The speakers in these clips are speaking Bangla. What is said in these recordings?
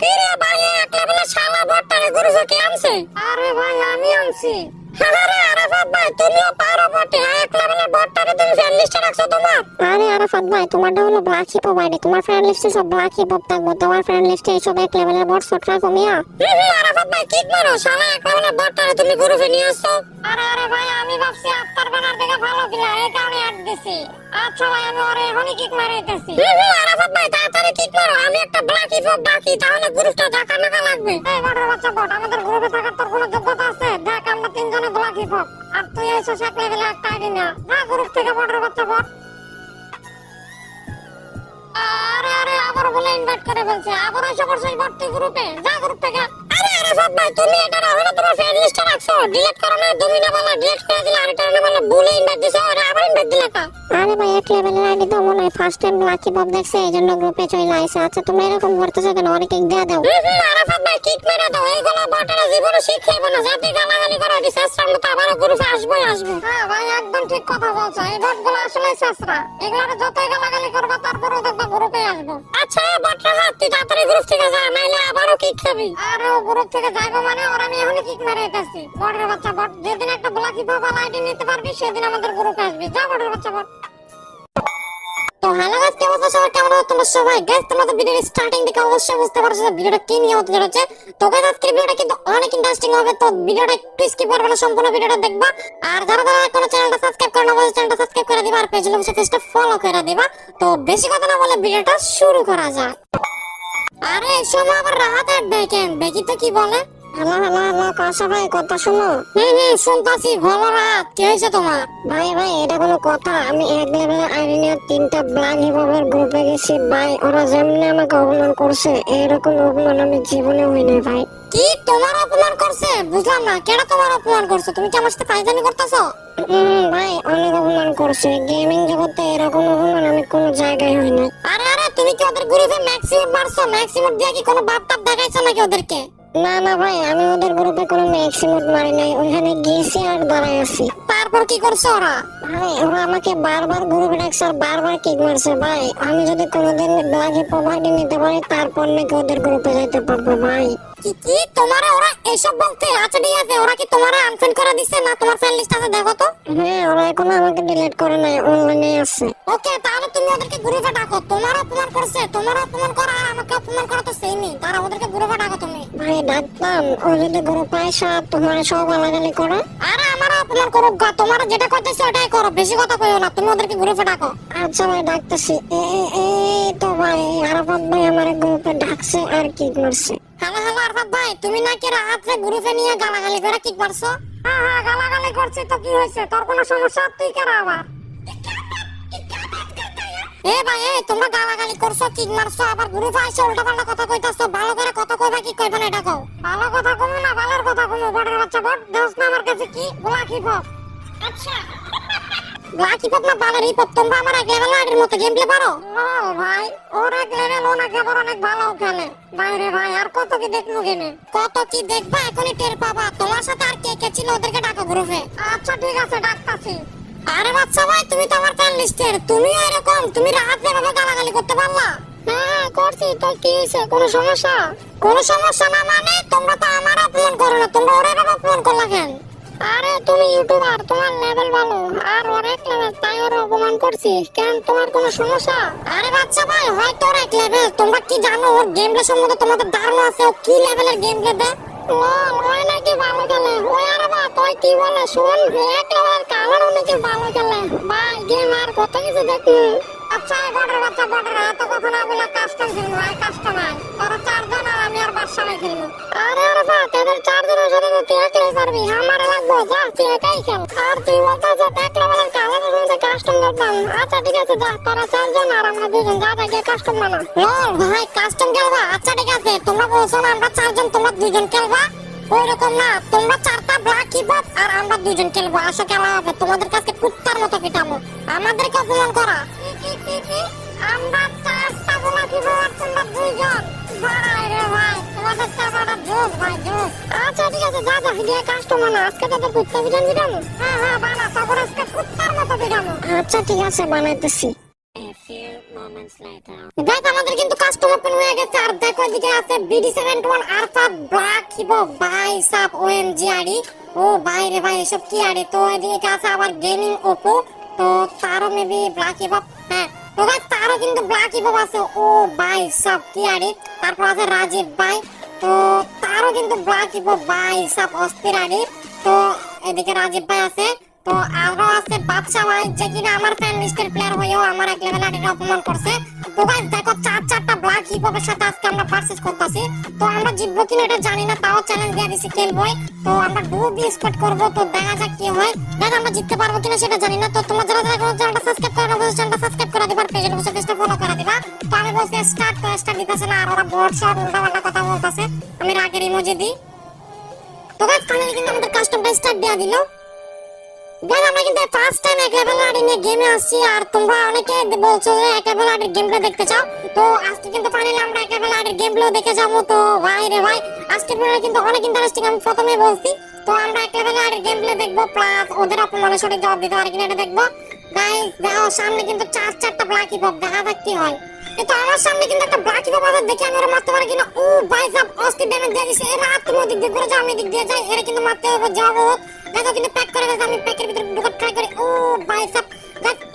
কি রে ভাই একলা বলে শালা বটটারে গুরুছে কে আনছে? আরে ভাই আমি আনছি। আরে আরাফাত ভাই তুমিও পারো বটে। একলা বেলা বটটারে তুমি ফ্রেন্ড লিস্টে রাখছো তোমার। আরে আরাফাত ভাই তোমারটা হলো ব্ল্যাক হিপ আইডি তোমার ফ্রেন্ড লিস্টে সব ব্ল্যাক হিপ থাকব। তোমার ফ্রেন্ড লিস্টে এইসব এক লেভেলের বট শট রাখো মিয়া। হুম হুম, আরাফাত ভাই কিক মারো শালা একলা বেলা বটটারে তুমি গ্রুপে নিয়ে আসছো। আরে আরে ভাই আমি ভাবছি আত্মার বানার থেকে ভালো দিলা এই কারণে অ্যাড দিছি। আচ্ছা ভাই আমি ওরে এখনই কিক মারাইতেছি। আরাফাত ভাই তাড়াতাড়ি কিক মারো। আমি একটা ব্ল্যাক হিপ বাকি তাহলে গ্রুপটা ঢাকা নাকা লাগবে। এই বটের বাচ্চা বট আমাদের গ্রুপে থাকার তোর কোনো যোগ্যতা হিপ আর তুই এসে এক লেভেলে একটা আইডি না। না গ্রুপ থেকে বর্ডার করতে বট আরে আরে আবার বলে ইনভাইট করে বলছে। আবার এসে করছিস বট গ্রুপে যা গ্রুপ থেকে। আরে আরাফাত ভাই তুমি এটা রাখো তোমার ফ্রেন্ড লিস্টে রাখছো। ডিলিট করো না তুমি না বলা ডিলিট করে দিলে আরেকটা না বলা ভুলে ইনভাইট দিছো আর আবার ইনভাইট দিলে কা আরে ভাই এক লেভেলের আইডি তো মনে হয় ফার্স্ট টাইম লাকি বব দেখছে এই জন্য গ্রুপে চলে আইছে। আচ্ছা তোমরা এরকম করতেছো কেন? অনেক কিক দেয়া দাও। হুম হুম, ভাই কিক মেরে দাও। এইগুলো বটেরা জীবনে শিখেইব না। যাতে গালাগালি করো এটি শেষটার মতো আবারও গ্রুপে আসবোই আসব। হ্যাঁ ভাই একদম ঠিক কথা বলছো। এই বটগুলো আসলে শেষরা এগুলোর যতই গালাগালি করবা তারপরেও দেখবা গ্রুপে আসব। আচ্ছা বটরা তুই তাড়াতাড়ি গ্রুপ থেকে যা নাইলে আবারও কিক খাবি। আর গ্রুপ থেকে যাইবো মানে ওর আমি এখনই কিক মেরে দিতেছি বটের বাচ্চা বট যেদিন একটা ব্লাকি বাবা আইডি নিতে পারবি, সেদিন আমাদের গ্রুপে আসবি। যা বটের বাচ্চা বট তো হ্যালো গাইস কেমন আছো সবাই? কেমন আছো তোমরা সবাই? গাইস তোমরা তো ভিডিওর স্টার্টিং থেকে অবশ্যই বুঝতে পারছ যে ভিডিওটা কি নিয়ে হতে চলেছে তো গাইস আজকের ভিডিওটা কিন্তু অনেক ইন্টারেস্টিং হবে। তো ভিডিওটা একটু স্কিপ করবে না সম্পূর্ণ ভিডিওটা দেখবা। আর যারা যারা এখনও চ্যানেলটা সাবস্ক্রাইব করে না, অবশ্যই চ্যানেলটা সাবস্ক্রাইব করে দিবা। আর পেজ লোকের ফলো করে দিবা। তো বেশি কথা না বলে ভিডিওটা শুরু করা যাক। আরে সময় আবার রাহাতের দেখেন দেখি তো কি বলে। হ্যালো হ্যালো হ্যালো কাশা ভাই কথা শুনো। হুম হুম শুনতাছি ভালো রাত। কি হয়েছে তোমার? ভাই ভাই এটা কোনো কথা। আমি এক লেভেলের আইডি নিয়ে তিনটা ব্ল্যাক হিপহপের গ্রুপে গেছি। ভাই ওরা যেমনি আমাকে অপমান করছে এরকম অপমান আমি জীবনে হই নাই ভাই। কি? তোমার অপমান করছে? বুঝলাম না কেডা তোমার অপমান করছে? তুমি কি আমার সাথে ফাইজানি করতেছো? ভাই অনেক অপমান করছে। গেমিং জগতে এরকম অপমান আমি কোনো জায়গায় হই নাই। আরে আরে তুমি কি ওদের গ্রুপে ম্যাক্সিমাম মারছো? ম্যাক্সিমাম দিয়ে কি কোনো বাপ টাপ দেখাইছো নাকি ওদেরকে? না না ভাই আমি ওদের গ্রুপে কোনো ম্যাক্সিমাম মারি নাই ওইখানে গেছি আর দাঁড়ায় আছি। তারপর কি করছ ওরা? ভাই ওরা আমাকে বারবার গ্রুপে ডাকছে আর বারবার কিক মারছে ভাই। আমি যদি কোনোদিন ব্ল্যাকে প্রোভাইডে নিতে পারি তারপর নাকি ওদের গ্রুপে যেতে পারব ভাই। কি কি? তোমারে ওরা এসব বলতে আচ্ছা ঠিক আছে? ওরা কি তোমারে আনফ্রেন্ড করে দিছে না তোমার ফ্রেন্ড লিস্ট আছে? দেখো তো। হ্যাঁ ওরা এখনও আমাকে ডিলিট করে নাই অনলাইনে আছে। ওকে তাহলে তুমি ওদেরকে গ্রুপে ডাকো। তোমার অপমান করছে তোমার অপমান করা আর আমাকে অপমান করা তো সেমই তারা ওদেরকে গ্রুপে ডাকো ভাই ডাকতাম ও যদি গ্রুপে আসা তোমার সব গালাগালি করে। আরে আমার অপমান করুক গা তোমার যেটা করতেছে ওটাই করো বেশি কথা কইও না তুমি ওদেরকে গ্রুপে ডাকো। আচ্ছা ভাই ডাকতেছি। এ এই তো ভাই আরাফাত ভাই আমার গ্রুপে ডাকছে আর কিক মারছে। হ্যালো হ্যালো আরফাত ভাই তুমি নাকি রাত্রে গ্রুপে নিয়ে গালাগালি করে কি করছ হ্যাঁ হ্যাঁ গালাগালি করছি তো কি হয়েছে? তোর কোনো সমস্যা? তুই কেন আবার? এ ভাই এই তোমরা গালাগালি করছ কিক মারছো আবার গ্রুপে এসে উল্টা পাল্টা কথা কইতাছো ভালো করে কথা কইবা কি কইবা না এটা কও। ভালো কথা কমো না ভালোর কথা কমো বড়ের বাচ্চা বট দেওস না আমার কাছে কি? গোলাকি পপ আচ্ছা। লাকি পপ না হিপ হপ তোমরা আমার এক লেভেল আইডির মতো গেম প্লে পারো? ও ভাই ওর এক লেভেল ও নাকি আবার অনেক ভালো খেলে বাইরে ভাই আর কত কি দেখব গেমে কত কি দেখবা এখনই টের পাবা। তোমার সাথে আর কে কে ছিল ওদেরকে ডাকো গ্রুপে আচ্ছা ঠিক আছে ডাকতাছি। আরে বাচ্চা ভাই, তুমি তো আমার ফ্রেন্ড লিস্টের এরকম, তুমি রাত ভাবে গালাগালি করতে পারলা? হ্যাঁ করছি। তো কি হয়েছে? কোনো সমস্যা? কোনো সমস্যা না মানে তোমরা তো আমার অপমান করো না, তোমরা ওরে অপমান করলা কেন? আরে তুমি ইউটিউবার তোমার লেভেল ভালো। আর এক লেভেল তাই ওর অপমান করছি। কেন তোমার কোনো সমস্যা? আরে বাচ্চা ভাই, হয়তো ওর এক লেভেল তোমরা কি জানো ওর গেম সম্বন্ধে তোমাদের ধারণা আছে? ও কি লেভেলের গেম প্লে লল ওই নাকি ভালো খেলে। ওই আর বা, তুই কি বলে, শোন এক লেভেল কালার নাকি ভালো খেলে। ভাই গেম আর কত কিছু দেখি আচ্ছা বর্ডার বাচ্চা বর্ডার এত কথা না বলে কাস্টম খেলব ভাই কাস্টম আয় ওরা চারজন আর আমি আর বাদশামে খেলব আরে আরে বা তাদের চারজনের সাথে তুই একলাই পারবি। আমার লাগবো, যা, তুই একাই খেল। আর তুই বলতে যে এক লেভেলের কালারের মধ্যে কাস্টম করতাম আচ্ছা ঠিক আছে, যা, তোরা চারজন আর আমরা দুজন যা গিয়ে কাস্টম বানা ভাই কাস্টম খেলবা? আচ্ছা ঠিক আছে, তোমরা বলছো আমরা চারজন, তোমরা দুজন খেলবা? ওইরকম না, তোমরা চারটা ব্ল্যাক কিবোর্ড আর আমরা দুজন খেলব, আসো খেলা হবে। তোমাদের কাছে কুত্তার মতো পিটাবো। আমাদেরকে অপমান করা? আমরা চারটা গোলা দিব আর তোমরা দুইজন। ভাই আচ্ছা ঠিক আছে, যা যা না আজকে তোদের কুত্তা হ্যাঁ হ্যাঁ আজকে কুত্তার মতো বিরানো আচ্ছা ঠিক আছে, বানাইতেছি। গাইস আমাদের কিন্তু কাস্টম ওপেন হয়ে গেছে। আর দেখো, এদিকে আছে BD seven one Arafat black হিবো বাই সাপ ওএমজি আড়ি ও ভাই রে ভাই এসব কি আড়ি তো এদিকে আছে আবার গেমিং ওপো তো তারও মেবি ব্ল্যাক হিবো হ্যাঁ। তো গাইস তারও কিন্তু ব্ল্যাক হিবো আছে। ও ভাই সাপ কি আড়ি তারপর আছে রাজীব ভাই তো তারও কিন্তু ব্ল্যাক হিবো ভাই সাপ অস্থির আড়ি তো এদিকে রাজীব ভাই আছে। তো আরও আছে বাদশা ভাই যে কিনা আমার ফ্যান লিস্টের প্লেয়ার হয়েও আমার এক লেভেল আড়িটা অপমান করছে। তো গাইস দেখো চার চারটা ব্ল্যাক হিপ সাথে আজকে আমরা ভার্সেস করতেছি। তো আমরা জিতবো কিনা এটা জানি না, তাও চ্যালেঞ্জ দিয়ে দিছি খেলবই। তো আমরা বি স্কোয়াড করব, তো দেখা যাক কি হয়। গাইস আমরা জিততে পারব কিনা সেটা জানি না। তো তোমরা যারা যারা চ্যানেলটা সাবস্ক্রাইব করে না চ্যানেলটা সাবস্ক্রাইব করে দিবা পেজের বসে পেজটা ফলো করে দিবা। তো আমি বলছি স্টার্ট স্টার্ট দিতেছে না, আর ওরা বট শট উল্টা কথা বলতেছে। আমি রাগের ইমোজি দিই। তো গাইস ফাইনালি কিন্তু আমাদের কাস্টমটা স্টার্ট দেয়া দিলো। গাইস আমরা কিন্তু ফার্স্ট টাইম এক লেভেল নিয়ে গেমে আসছি আর তোমরা অনেকে বলছো যে এক লেভেল আড়ির গেম প্লে দেখতে চাও। তো আজকে কিন্তু ফাইনালি আমরা এক লেভেল আড়ির গেম প্লে দেখে যাব। তো ভাই রে ভাই, আজকে ভিডিও কিন্তু অনেক ইন্টারেস্টিং আমি প্রথমে বলছি। তো আমরা এক লেভেল আড়ির গেম প্লে দেখব প্লাস ওদের অপমানের সঠিক জবাব দিতে পারি কিনা এটা দেখব। গাইস দেখো, সামনে কিন্তু চার চারটা ব্ল্যাক হিপ দেখা যাক কি হয়। কিন্তু আমার সামনে কিন্তু একটা ব্ল্যাক হিপ আছে, দেখে আমি ওরা মারতে পারি কিনা। ও ভাই সাব অস্থির ড্যামেজ দিয়ে দিছে। এরা তুমি ওদিক দিয়ে ঘুরে যাও আমি এদিক দিয়ে যাই। এরা কিন্তু মারতে হবে যাব দেখো ওখানে প্যাক করে গেছে আমি প্যাকের ভিতরে ঢোকার ট্রাই করি। ও ভাই সাব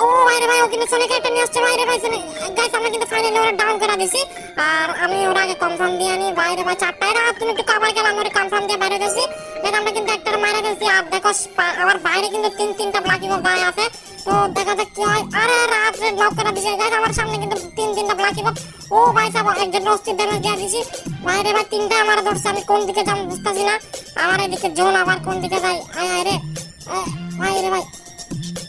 ও ভাই ভাই, ওখানে কিন্তু সোনিক নিয়ে আসছে, ভাই রে ভাই আমরা কিন্তু ফাইনালি ওরা ডাউন করে দিছি। আর আমি ওরা আগে কনফার্ম দিয়ে আনি, ভাই রে ভাই চারটা এরা তুমি একটু কভার গেলাম ওরা কনফার্ম দিয়ে বাইরে দিছি দেখ আমরা কিন্তু একটা মারা গেছি। আর দেখো আমার বাইরে কিন্তু তিন তিনটা ব্ল্যাক হিপ আছে। তো দেখা যাক কি হয়। রাত রে করে দিছে আমার সামনে কিন্তু তিন তিনটা ব্ল্যাক হিপ ও ভাই সাব একজন রস্তি ড্যামেজ দিয়ে দিছি। ভাই ভাই তিনটা আমার ধরছে আমি কোন দিকে যাব বুঝতাছি না। আমার এদিকে জোন আবার কোন দিকে যাই আয় রে। ভাই রে ভাই।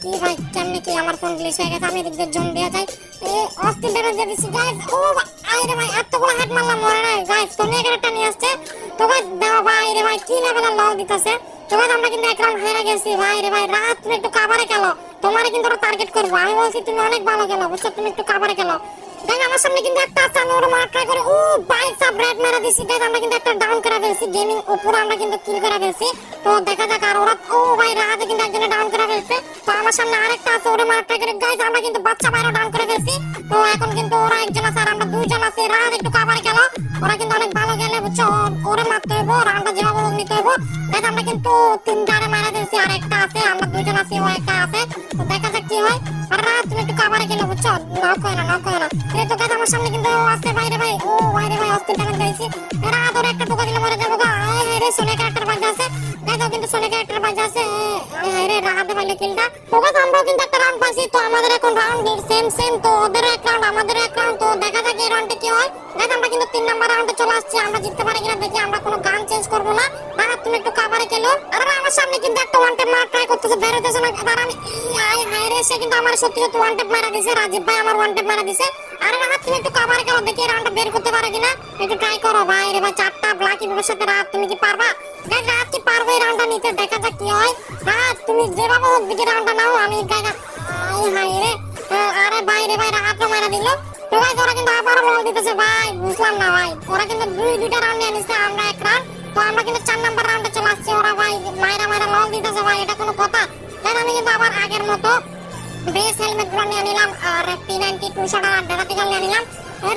কি ভাই কেমনে কি আমার ফোন গ্লিচ হয়ে গেছে? আমি এদিক দিয়ে জোন দেওয়া যাই। এ অস্থির ড্যামেজ দিয়ে দিছি গাইস ও ভাই, আয় রে ভাই এতগুলো হেড মারলাম মরে নাই। গাইস সোনি একটা নিয়ে আসছে। তো গাইস দাও ভাই রে ভাই কি লেভেলের লল দিতেছে? তো গাইস আমরা কিন্তু এক রাউন্ড হেরে গেছি। ভাই রে ভাই রাত একটু কাভারে খেলো তোমারে কিন্তু ওরা টার্গেট করব। আমি বলছি, তুমি অনেক ভালো খেলো, বুঝছ? তুমি একটু কাভারে খেলো। দেখ, আমার সামনে কিন্তু একটা আছে, আমি ওরা মারা ট্রাই করে, ও ভাই সাব রেড মারা দিছি। দেখ, আমরা কিন্তু একটা ডাউন করে ফেলছি গেমিং উপরে আমরা কিন্তু কিল করে ফেলছি। তো দেখা যাক, আর ওরা ও, ভাই রাতে কিন্তু একজনে ডাউন করে ফেলছে। তো আমার সামনে আরেকটা আছে ওরা মারা ট্রাই করে। গাইস আমরা কিন্তু বাচ্চা বাইরে ডাউন করে ফেলছি। তো এখন কিন্তু ওরা একজন আছে, আর আমরা দুইজন আছে। রাত একটু কাভার গেল ওরা কিন্তু অনেক ভালো গেলে বুঝছ? ওরে মারতে হইব রাউন্ডটা যেভাবে হোক নিতে হইব। দেখ, আমরা কিন্তু তিনটারে মারা দিয়েছি আর একটা আছে, আমরা দুজন আছি, ও একটা আছে। তো দেখা যাক কি হয়। আর রাত তুমি একটু কাভারে গেলে, বুঝছ? নক হয় না নক হয় না এই গাছ আমার সামনে কিন্তু আছে বাইরে ভাই। ও বাইরে ভাই, অস্থির টাকা দিয়েছি। আমার সত্যি সত্যি ওয়ান টেপ মারা দিছে, রাজীব ভাই আমার ওয়ান টেপ মারা দিছে। আরে রাত তুমি একটু কাভারে খেলো দেখি রাউন্ডটা বের করতে পারো কিনা। একটু ট্রাই করো, ভাই, রে ভাই, চারটা ব্ল্যাক ইভের সাথে রাত তুমি কি পারবা? গাইস রাত কি পারবে এই রাউন্ডটা নিতে? দেখা যাক কি হয়। রাত তুমি যেভাবে হোক দিকে রাউন্ডটা নাও, আমি গাইস আয় হায় রে। আরে ভাই, রে ভাই রাতও মারা দিল। তো গাইস ওরা কিন্তু আবারও বল দিতেছে, ভাই, বুঝলাম না, ভাই। ওরা কিন্তু দুই দুইটা রাউন্ড নিয়ে নিচ্ছে, আমরা এক রাউন্ড তো আমরা কিন্তু চার নাম্বার রাউন্ডে চলে আসছি, ওরা ভাই মাইরা মাইরা লল দিতেছে, ভাই, এটা কোনো কথা। দেন আমি কিন্তু আবার আগের মতো বেস হেলমেটগুলো নিয়ে নিলাম। আর পি নাইনটি টু শাটার আর ডেটাটিক্যাল নিয়ে নিলাম।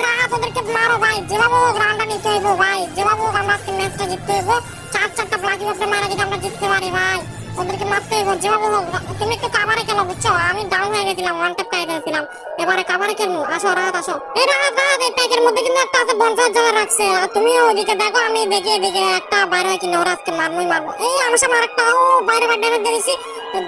রাত ওদেরকে মারো, ভাই। যেভাবে হোক রাউন্ডটা নিতে হইব, ভাই। যেভাবে হোক আমরা আজকে ম্যাচটা জিততে হইব। চার চারটা ব্লাকি বাপটা মারা যদি আমরা জিততে পারি, ভাই ওদেরকে মারতে হইব। যেভাবে হোক তুমি একটু কাভারে খেলো, বুঝছ? আমি ডাউন হয়ে গেছিলাম ওয়ান ট্যাপ খাই গেছিলাম এবারে কাভারে খেলব। আসো রাত আসো। এই রাত রাত এই প্যাকের মধ্যে কিন্তু একটা আছে বনসার জ্বালা রাখছে। আর তুমি ওইদিকে দেখো, আমি দেখি এদিকে একটা বাইরে হয় কিনা ওরা আজকে মারবই মারবো। এই, আমার সামনে আরেকটা, ও, বাইরে বাইরে ড্যামেজ দিয়েছি আমি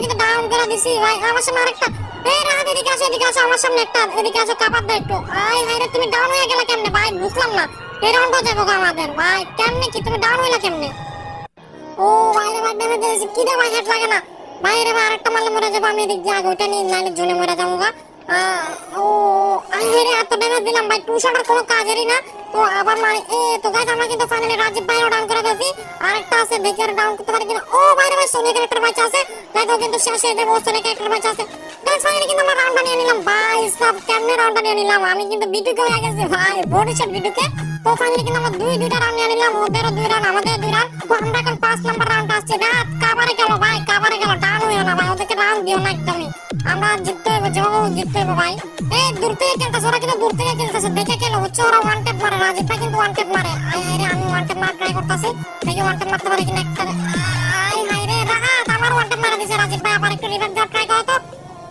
কিন্তু ডাউন করে দিছি। ভাই, আমার এদিকে আসো এদিকে আসো, আমার সামনে একটা। এদিকে আসো দাও একটু। আয় হায় রে, তুমি ডাউন হয়ে গেলে কেমনে? ভাই, বুঝলাম না। আমাদের। ভাই, কেমনে কি? তুমি ডাউন হইলা কেমনে? ও, বাইরে বাদ দেবে দিয়েছি কি ভাই হেড লাগে না। বাইরে বা আরেকটা মারলে মরে যাব, আমি এদিক দিয়ে আগে ওইটা নিয়ে নাইলে জোনে মরে যাব গা। ও, আরে এত ড্যামেজ দিলাম ভাই টুশাটার কোনো কাজেরই না। তো আবার মানে এ, তো গাইস আমরা কিন্তু ফাইনালি রাজীব ভাইও ডাউন করে দিয়েছি। আরেকটা আছে আর ডাউন করতে পারি কিনা? ও বাইরে ভাই সোনিয়া ক্যারেক্টার বাঁচা আছে। দেখো কিন্তু শেষ দেবো সোনিয়া ক্যারেক্টার বাঁচা আছে। গাইস ফাইনালি কিন্তু আমরা রাউন্ডটা নিয়ে নিলাম। ভাই, সব কেমনে রাউন্ডটা নিয়ে নিলাম? আমি কিন্তু বিটুকে হয়ে গেছি, ভাই বডি শট বিটুকে। তো ফাইনালি কিন্তু আমরা দুই, দুইটা রাউন্ড নিয়ে নিলাম, ওদেরও দুই রাউন্ড আমাদের দুই রাউন্ড তো আমরা এখন পাঁচ নাম্বার রাউন্ড আসছে। রাত কাবারে গেল, ভাই, কাবারে গেল ডাউন হইও না, ভাই, ওদেরকে রাউন্ড দিও না একদমই। আমরা জিততে হবে যেভাবে জিততে হবে ভাই। এই দূর থেকে খেলতেছে, ওরা কিন্তু দূর থেকে খেলতেছে, দেখে খেলো, হচ্ছে ওরা ওয়ান টেপ মারে, রাজীব ভাই কিন্তু ওয়ান টেপ মারে। আই হায় রে, আমি ওয়ান টেপ মার ট্রাই করতেছি। দেখি ওয়ান টেপ মারতে পারি কিনা একটা আই হায় রে আমার ওয়ান টেপ দিছে রাজীব ভাই, আবার একটু ট্রাই করো তো।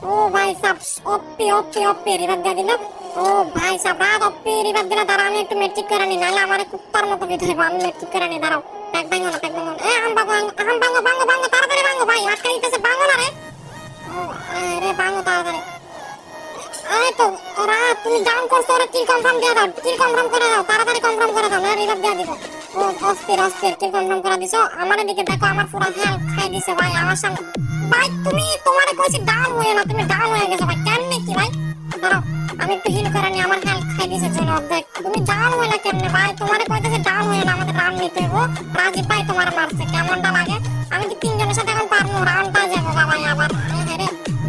ও ভাই, সাব ওপি ওপি ওপি রিভাইভ দিয়ে ও ভাই, সাব রাত ওপি দিলে দাঁড়া আমি একটু মেট্রিক করে নি নাহলে আমার কুত্তার মতো বিধ আমি মেট্রিক করে নি দাঁড়াও। প্যাক না প্যাক এ, আম ভাঙো আম ভাঙো ভাঙো ভাঙো, তাড়াতাড়ি ভাই আটকে দিতেছে, ভাঙো না রে। আরে ভাঙো তাড়াতাড়ি। এই তো ওরা তুমি ডাউন করছ, ওরা কিল কনফার্ম দিয়ে দাও কিল কনফার্ম করে দাও, তাড়াতাড়ি কনফার্ম করে দাও না রিভাইভ দিয়ে দিব। ও, অস্থির অস্থির কিল কনফার্ম করে দিছো। আমার এদিকে দেখো, আমার পুরো হেলথ খাই দিছে ভাই, আমার সামনে ভাই, তুমি তোমারে কইছি ডাউন হয়ে না, তুমি ডাউন হয়ে গেছো ভাই, কেমনে কি ভাই? দাঁড়াও, আমি একটু হিল করে নি আমার হেলথ খাই দিছে জন্য অর্ধেক। তুমি ডাউন হয়ে না কেমনে ভাই? তোমারে কইতেছে ডাউন হয়ে না, আমাদের রাউন্ড নিতে হইব। রাজীব ভাই তোমার মারছে, কেমনটা লাগে? আমি কি তিনজনের সাথে এখন পারব?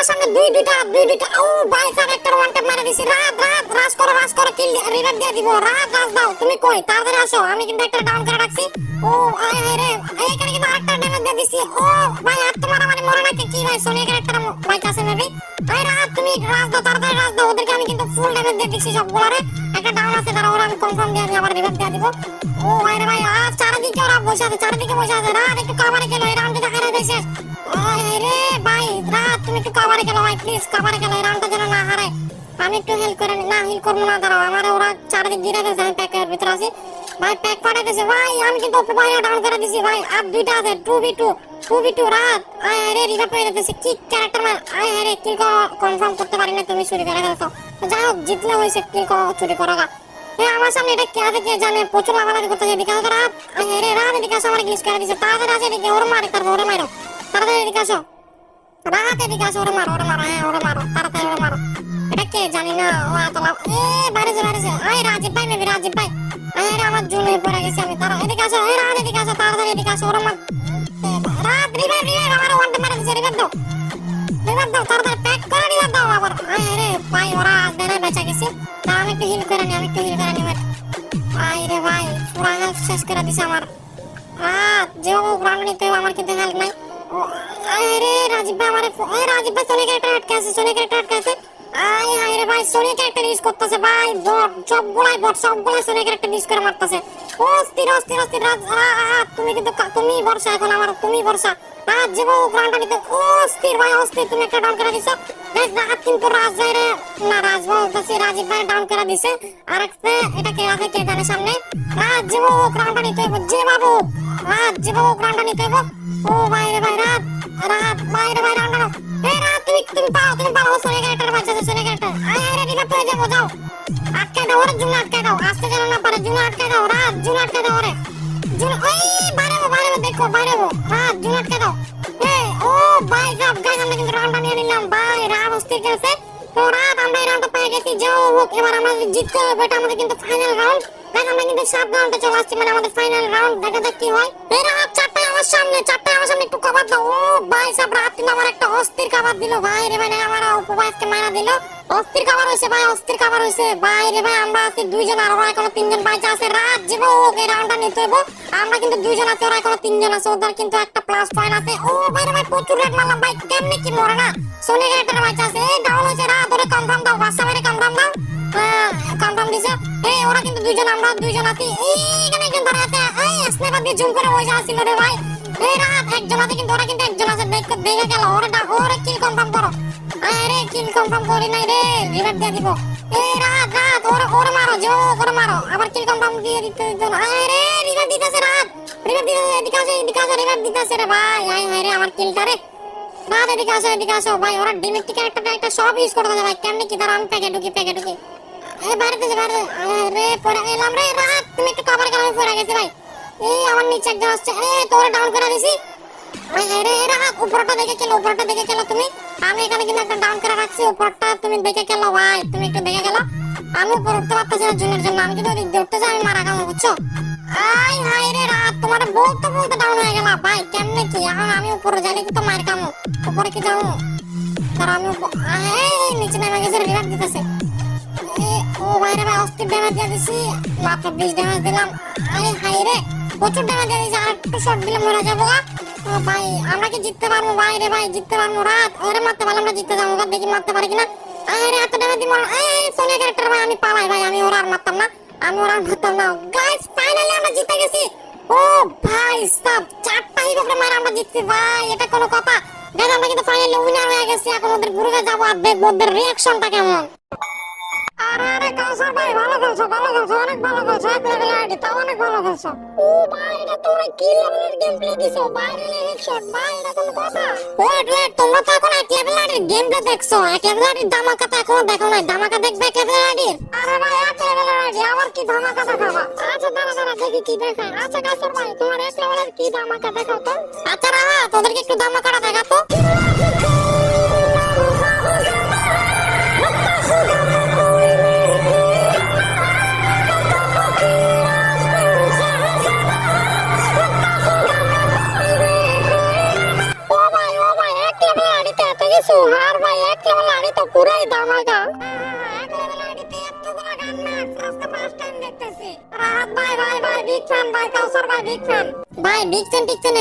আমার সামনে দুই দুইটা দুই দুইটা, ও ভাই স্যার, একটা ওয়ান মেরে দিছি। রাহাত রাহাত রাজ করো রাজ করো কিল রিভার দিয়ে দিব। রাহাত রাজ দাও, তুমি কই? তাড়াতাড়ি আসো, আমি কিন্তু একটা ডাউন করে রাখছি। ও, আয় হায় রে এইখানে কিন্তু আরেকটা ড্যামেজ দিয়ে দিছি। ও, ভাই আর তোমার আমার মনে নাকি? কি ভাই সোনিয়ার একটা ভাই কাছে মেবি রাহাত তুমি রাজ দাও, তাড়াতাড়ি রাজ দাও। ওদেরকে আমি কিন্তু ফুল ড্যামেজ দিয়ে দিচ্ছি সবগুলারে। একটা ডাউন আছে, তারা ওরা আমি কনফার্ম দিয়ে আবার রিভার দিয়ে দিব। ও, ভাই রে ভাই, আর চারিদিকে ওরা বসে আছে, চারিদিকে বসে আছে। রাত, একটু কাবারে গেল এই রাউন্ডটা হারিয়ে দিয়েছে আয় রে, ভাই, রাত। তুমি একটু কাবারে গেল ভাই প্লিজ কাবারে গেল এই রাউন্ডটা যেন না হারায়। আমি একটু হেল্প করে নি- না হিল করব না, দাঁড়াও, আমার ওরা চারিদিক ঘিরে দিয়েছে আমি প্যাকের ভিতরে আছি। ভাই প্যাক পাঠিয়ে দিয়েছে। ভাই, আমি কিন্তু ওপর বাইরে ডাউন করে দিয়েছি, ভাই। আর দুইটা আছে two B two two B two রাত। আয় রে রিভার পেয়ে দিতেছে। কি ক্যারেক্টার ম্যান আয় রে কিল কনফার্ম করতে পারি না তুমি চুরি করে ফেলছো। যাই হোক, জিতলে হয়েছে কিল চুরি করা আমার সামনে এটা কে আছে, কে জানে? প্রচুর লাভালাভি করতেছে এদিকে আসো, রাত। আয় রে, রাত, এদিকে আসো, আমার গ্লিচ করে দিছে তাড়াতাড়ি আসো, এদিকে, ওর মারে তারপর ওরে মারো। তাড়াতাড়ি এদিকে আসো। রাত এদিকে আসো ওরে মারো ওরে মারো হ্যাঁ ওরে মারো, তাড়াতাড়ি ওরে মারো। এটা কে জানি না, ও এত লাভ এ, বাড়িছে বাড়িছে। আয় রাজীব ভাই মেবি রাজীব ভাই? আয় রে, আমার জুনে পড়ে গেছে আমি তারা এদিকে আসো এ রাত এদিকে আসো, তাড়াতাড়ি এদিকে আসো, ওরে মার। রাত রিভাইভ রিভাইভ আমার ওয়ানটা মারা দিছে রিভাইভ দাও। রিভাইভ দাও, তাড়াতাড়ি প্যাক করে রিভাইভ দাও আবার। আয় রে, ভাই, ওরা দেরে বেঁচে গেছে। তা আমি একটু হিল করে নি, আমি একটু হিল করে নি ভাই রে, ভাই, পুরা হেল্প শেষ করে দিছে আমার। রাত যেভাবে গ্রাউন্ড নিতে আমার কিন্তু হেল্প নাই। ও, আয় রে রাজীব ভাই আমার এই রাজীব ভাই সোনিক একটা আটকে আছে সোনিক আয় হায় রে ভাই সোনিক একটা ইউজ করতেছে। ভাই বট সবগুলাই বট সবগুলাই সোনিক একটা ইউজ করে মারতেছে। অস্থির অস্থির অস্থির, রাজ তুমি কিন্তু তুমি ভরসা এখন আমার, তুমি ভরসা। রাত যেভাবে গ্রাউন্ডটা নিতে অস্থির, ভাই, অস্থির। তুমি একটা ডাউন করে দিছো। দেখ রাত কিন্তু রাজ ভাই রে। না, রাজ বলতেছি, রাজীব ভাই ডাউন করে দিছে। আর একটা এটা কে আছে, কে জানে সামনে? রাত যেভাবে গ্রাউন্ডটা নিতে হবে যেভাবে রাত যেভাবে গ্রাউন্ডটা নিতে হবে ও, ভাই রে ভাই রাত রাত ভাই রে ভাই রাত তুমি তুমি পাও তুমি পাও সোনে ক্যারেক্টার বাচ্চা সোনে ক্যারেক্টার আয়, আরে রিভার পেয়ে যাব, যাও। আটকে দাও, ওরে জুন আটকে দাও। আসতে যেন না পারে জুন আটকে দাও, রাত জুন আটকে দাও, ওরে। জুন কিন্তু ফাইনাল রাউন্ড মানে দেখা যাক কি হয়। আমার সামনে চারটে আমার সামনে একটু কভার দাও। ও ভাই সব রাত কিন্তু আমার একটা অস্থির কভার দিল। ভাই রে ভাই, আমার উপবাসকে মারা দিল। অস্থির কভার হয়েছে ভাই, অস্থির কভার হয়েছে। ভাই রে ভাই, আমরা আছি দুইজন আর ওরা এখনও তিনজন বাইচে আছে। রাত জীব এই রাউন্ডটা নিতে হইব। আমরা কিন্তু দুইজন আছে, ওরা এখনও তিনজন আছে। ওদের কিন্তু একটা প্লাস পয়েন্ট আছে। ও ভাই রে ভাই, প্রচুর রেট মারলাম ভাই। কেমনে কি মরে না? সোনে একটা বাইচে আছে। এই ডাউন হয়েছে, রাত ওরে কনফার্ম দাও বাসা মেরে কনফার্ম দাও। কনফার্ম দিছে। এই ভাই। ওরা কিন্তু একজন আছে। দেখ, দেখে গেল। ওরে ওরে কিল কনফার্ম করো। আরে কিল কনফার্ম করি নাই রে। রিভাইভ দিয়ে দিব। এই, রাত রাত, ওরে ওরে মারো জো ওরে মারো। আবার কিল কনফার্ম দিয়ে দিতে দিতে আরে রিভাইভ দিতেছে রাত। রিভাইভ দিতেছে এদিকে আসো এদিকে আসো রিভাইভ দিতেছে রে ভাই। আয় হায় রে, আমার কিলটা রে। রাত, এদিকে আসো এদিকে আসো। ভাই, ওরা ডিমেটিক ক্যারেক্টারটা একটা সব ইউজ করতে ভাই, কেমনে কি? তারা আমি প্যাকে ঢুকি প্যাকে ঢুকি। এই বাইরে থেকে বাইরে আরে পরে এলাম রে রাত তুমি একটু কভার করো আমি পড়ে গেছি ভাই। এই আমার নিচে একজন আসছে এ তোরে ডাউন করে দিছি। এই এই রে উপরটা দেখে খেলো উপরটা দেখে খেলো তুমি। আমি এখানে কিন্তু একটা ডাউন করে রাখছি উপরটা তুমি দেখে খেলো ভাই তুমি একটু দেখে খেলো। আমি উপর উঠতে পারতেছি না জুনের জন্য আমি কিন্তু ওদিক উঠতে যাই আমি মারা খাব বুঝছ? আই হাই রে রাত তোমার বলতে বলতে ডাউন হয়ে গেল ভাই কেমনে কি? এখন আমি উপরে যাইলে কি তো মার খামো উপরে কি যাব? তার আমি নিচে নেমে গেছে রিভার দিতেছে। এ, ও বাইরে ভাই অস্থির ড্যামেজ দিয়ে মাত্র বিশ ড্যামেজ দিলাম। আরে হাই প্রচুর ড্যামেজ দিয়ে দিছি। আর একটু শর্ট দিলে মরে যাব ভাই, আমরা কি জিততে পারব? ভাই রে ভাই, জিততে পারব রাত। ওরে মারতে পারলে আমরা জিততে যাব দেখি মারতে পারি কিনা। আরে এত ড্যামেজ দিব সোনিয়া ক্যারেক্টার ভাই, আমি পালাই ভাই, আমি ওরা আর মারতাম না। আমি ওরা আর মারতাম না। গাইস ফাইনালি আমরা জিতে গেছি। ও ভাই, সব, চারটা হিরো মারা আমরা জিতছি ভাই, এটা কোনো কথা। গাইস আমরা কিন্তু ফাইনালি উইনার হয়ে গেছি। এখন ওদের গ্রুপে যাব আর দেখব ওদের রিয়াকশনটা কেমন। আরে আরে কাউসার ভাই ভালো খেলছো ভালো খেলছো অনেক ভালো খেলছো। এক লেভেল আইডি তাও অনেক ভালো খেলছো। ও ভাই এটা তোমরা কি লেভেলের গেম প্লে দিছো? বাইরে হেডশট ভাই এটা কোন কথা? ওয়েট ওয়েট তোমরা তো এখন এক লেভেল আইডির গেম প্লে দেখছ। এক লেভেল আইডির ধামাকা তো এখনও দেখো নাই। ধামাকা দেখবে এক লেভেল আইডির আরে ভাই এক লেভেল আইডি আবার কি ধামাকা দেখাবা? আচ্ছা দাঁড়া দাঁড়া দেখি কি দেখায়। আচ্ছা কাউসার ভাই তোমার এক লেভেলের কি ধামাকা দেখাও তো? আচ্ছা রাহা তোদেরকে একটু ধামাকাটা দেখাতো। ভাই কাউসার ভাই ভাই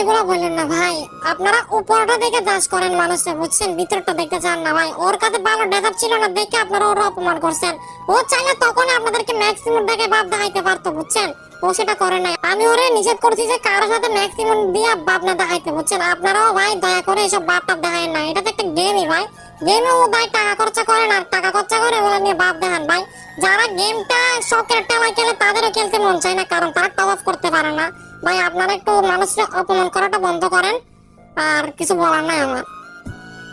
এগুলো বলেন না, ভাই। আপনারা উপরটা দেখে করেন মানুষে বুঝছেন? ভিতরটা দেখতে চান না, ভাই। ওর কাছে ভালো ছিল না, দেখে আপনারা ওর অপমান করছেন। ও চাইলে তখন আপনাদেরকে ম্যাক্সিমাম দেখে ভাব দেখাইতে পারতো, বুঝছেন? ও সেটা করে নাই। আমি ওরে নিষেধ করছি যে কারোর সাথে ম্যাক্সিমাম দিয়ে বাপ না দেখাইতে, বুঝছেন? আপনারাও ভাই দয়া করে এসব বাপ টাপ দেখায় না। এটা তো একটা গেমই ভাই। গেমে ও ভাই টাকা খরচা করে না, টাকা খরচা করে ওগুলো নিয়ে বাদ দেখান ভাই। যারা গেমটা শখের টেলায় খেলে তাদেরও খেলতে মন চায় না, কারণ তারা টপ করতে পারে না। ভাই আপনারা একটু মানুষের অপমান করাটা বন্ধ করেন, আর কিছু বলার নাই আমার।